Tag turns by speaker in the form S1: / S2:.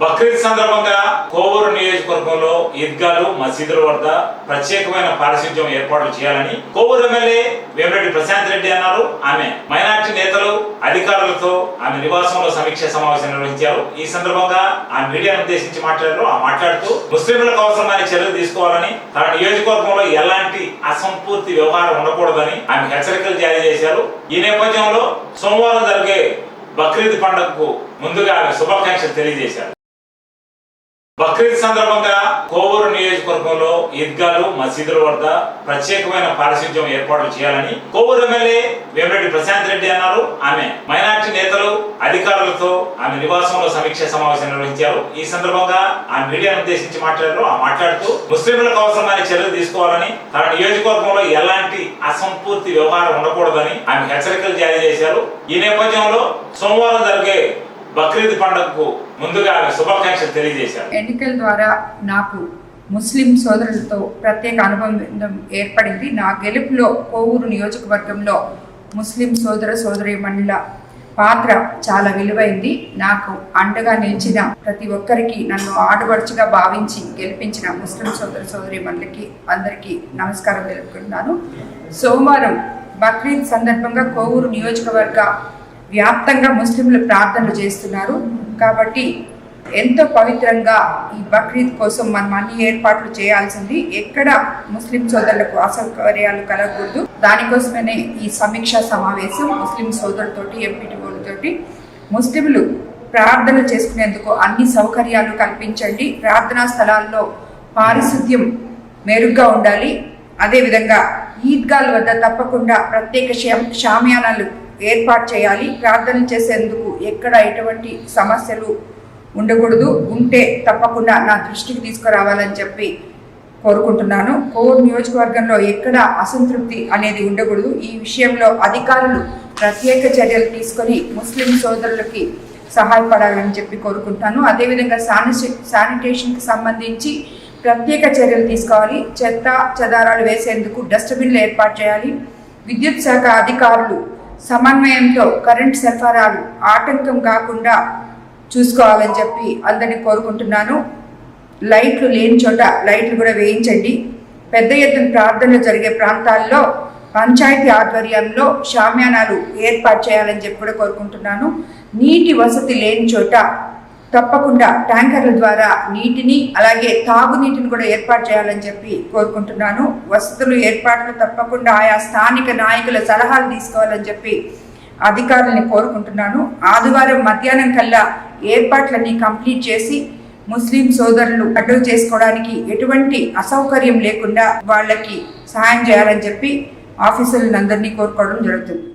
S1: బక్రీద్ సందర్భంగా కోవూరు నియోజకవర్గంలో ఈద్గాలు మసీదుల వద్ద ప్రత్యేకమైన పారిశుధ్యం ఏర్పాట్లు చేయాలని కోవూరు ఎమ్మెల్యే వేమిరెడ్డి ప్రశాంత్ రెడ్డి అన్నారు. ఆమె మైనార్టీ నేతలు అధికారులతో ఆమె నివాసంలో సమీక్ష సమావేశం నిర్వహించారు. ఈ సందర్భంగా ఆ మీడియాను ఉద్దేశించి మాట్లాడారు. ఆ మాట్లాడుతూ ముస్లింలకు అవసరమైన చర్యలు తీసుకోవాలని తన నియోజకవర్గంలో ఎలాంటి అసంపూర్తి వ్యవహారం ఉండకూడదని ఆమె హెచ్చరికలు జారీ చేశారు. ఈ నేపథ్యంలో సోమవారం జరిగే బక్రీద్ పండుగకు ముందుగా ఆమె శుభాకాంక్షలు తెలియజేశారు. బక్రీద్ సందర్భంగా కోవూరు నియోజకవర్గంలో ఈద్గాలు మసీదుల వద్ద ప్రత్యేకమైన పారిశుద్ధ్యం ఏర్పాట్లు చేయాలని కోవూరు ఎమ్మెల్యే వేమిరెడ్డి ప్రశాంత్ రెడ్డి అన్నారు. ఆమె మైనార్టీ నేతలు అధికారులతో ఆమె నివాసంలో సమీక్ష సమావేశం నిర్వహించారు. ఈ సందర్భంగా ఆమె మీడియాను ఉద్దేశించి మాట్లాడారు. ఆ మాట్లాడుతూ ముస్లింలకు అవసరమైన చర్యలు తీసుకోవాలని తన నియోజకవర్గంలో ఎలాంటి అసంపూర్తి వ్యవహారం ఉండకూడదని ఆమె హెచ్చరికలు జారీ చేశారు. ఈ నేపథ్యంలో సోమవారం జరిగే బక్రీద్ పండుగకు ముందుగా శుభాకాంక్షలు తెలియజేశారు.
S2: ఎన్నికల ద్వారా నాకు ముస్లిం సోదరులతో ప్రత్యేక అనుబంధం ఏర్పడింది. నా గెలుపులో కోవూరు నియోజకవర్గంలో ముస్లిం సోదర సోదరీమణుల పాత్ర చాలా విలువైంది. నాకు అండగా నిలిచిన ప్రతి ఒక్కరికి నన్ను ఆడపడుచుగా భావించి గెలిపించిన ముస్లిం సోదర సోదరీమణులకి అందరికీ నమస్కారం తెలుపుకుంటున్నాను. సోమవారం బక్రీద్ సందర్భంగా కోవూరు నియోజకవర్గ వ్యాప్తంగా ముస్లింలు ప్రార్థనలు చేస్తున్నారు. కాబట్టి ఎంతో పవిత్రంగా ఈ బక్రీద్ కోసం మనం అన్ని ఏర్పాట్లు చేయాల్సింది. ఎక్కడ ముస్లిం సోదరులకు అసౌకర్యాలు కలగకూడదు. దానికోసమనే ఈ సమీక్షా సమావేశం ముస్లిం సోదరులతోటి ఎంపీటీఓలతోటి ముస్లింలు ప్రార్థన చేసుకునేందుకు అన్ని సౌకర్యాలు కల్పించండి. ప్రార్థనా స్థలాల్లో పారిశుద్ధ్యం మెరుగ్గా ఉండాలి. అదేవిధంగా ఈద్గాల వద్ద తప్పకుండా ప్రత్యేక షా- షామియానాలు ఏర్పాటు చేయాలి. ప్రార్థన చేసేందుకు ఎక్కడ ఎటువంటి సమస్యలు ఉండకూడదు. ఉంటే తప్పకుండా నా దృష్టికి తీసుకురావాలని చెప్పి కోరుకుంటున్నాను. కోర్ నియోజకవర్గంలో ఎక్కడ అసంతృప్తి అనేది ఉండకూడదు. ఈ విషయంలో అధికారులు ప్రత్యేక చర్యలు తీసుకొని ముస్లిం సోదరులకి సహాయపడాలని చెప్పి కోరుకుంటాను. అదేవిధంగా శానిటై శానిటేషన్కి సంబంధించి ప్రత్యేక చర్యలు తీసుకోవాలి. చెత్త చెదారాలు వేసేందుకు డస్ట్బిన్లు ఏర్పాటు చేయాలి. విద్యుత్ శాఖ అధికారులు సమన్వయంతో కరెంట్ సరఫరాలు ఆటంకం కాకుండా చూసుకోవాలని చెప్పి అందరినీ కోరుకుంటున్నాను. లైట్లు లేని చోట లైట్లు కూడా వేయించండి. పెద్ద ఎత్తున ప్రార్థనలు జరిగే ప్రాంతాల్లో పంచాయతీ ఆధ్వర్యంలో షామ్యానాలు ఏర్పాటు చేయాలని చెప్పి కూడా కోరుకుంటున్నాను. నీటి వసతి లేని చోట తప్పకుండా ట్యాంకర్ల ద్వారా నీటిని అలాగే తాగునీటిని కూడా ఏర్పాటు చేయాలని చెప్పి కోరుకుంటున్నాను. వసతులు ఏర్పాట్లు తప్పకుండా ఆయా స్థానిక నాయకుల సలహాలు తీసుకోవాలని చెప్పి అధికారులని కోరుకుంటున్నాను. ఆదివారం మధ్యాహ్నం కల్లా ఏర్పాట్లన్నీ కంప్లీట్ చేసి ముస్లిం సోదరులు అడ్డు చేసుకోవడానికి ఎటువంటి అసౌకర్యం లేకుండా వాళ్ళకి సహాయం చేయాలని చెప్పి ఆఫీసర్లందరినీ కోరుకోవడం జరుగుతుంది.